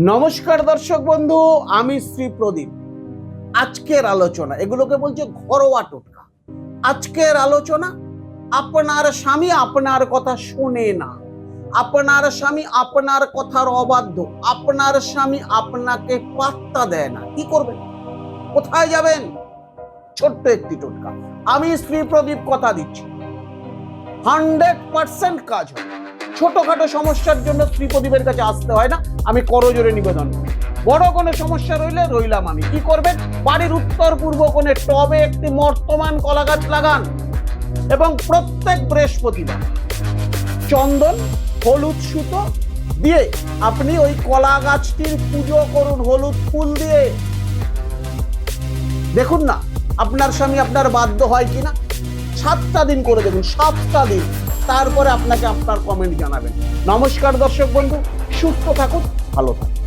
নমস্কার দর্শক বন্ধু, আমি শ্রী প্রদীপ। আজকের আলোচনা, এগুলোকে বলছে ঘরোয়া টোটকা। আজকের আলোচনা, আপনার স্বামী আপনার কথা শোনে না। আপনার স্বামী আপনার কথার অবাধ্য। আপনার স্বামী আপনাকে পাত্তা দেয় না। কি করবেন? কোথায় যাবেন? ছোট্ট একটি টোটকা। আমি শ্রী প্রদীপ কথা দিচ্ছি। হান্ড্রেড পার্সেন্ট কাজ হবে। ছোটখাটো সমস্যার জন্য শ্রী প্রদীপের কাছে আসতে হয় না। আমি করজোরে নিবেদন বড় কোনো সমস্যা রইলে রইলাম আমি। কি করবেন? বাড়ির উত্তর পূর্ব কোণে টবে একটি মর্তমান কলা গাছ লাগান এবং প্রত্যেক বৃহস্পতিবার চন্দন, হলুদ সুতো দিয়ে আপনি ওই কলা গাছটির পুজো করুন, হলুদ ফুল দিয়ে। দেখুন না, আপনার স্বামী আপনার বাধ্য হয় কিনা? সাতটা দিন করে দেখুন, সাতটা দিন। তারপরে আপনাকে আপনার কমেন্ট জানাবেন। নমস্কার দর্শক বন্ধু সুস্থ থাকুন ভালো থাকুন।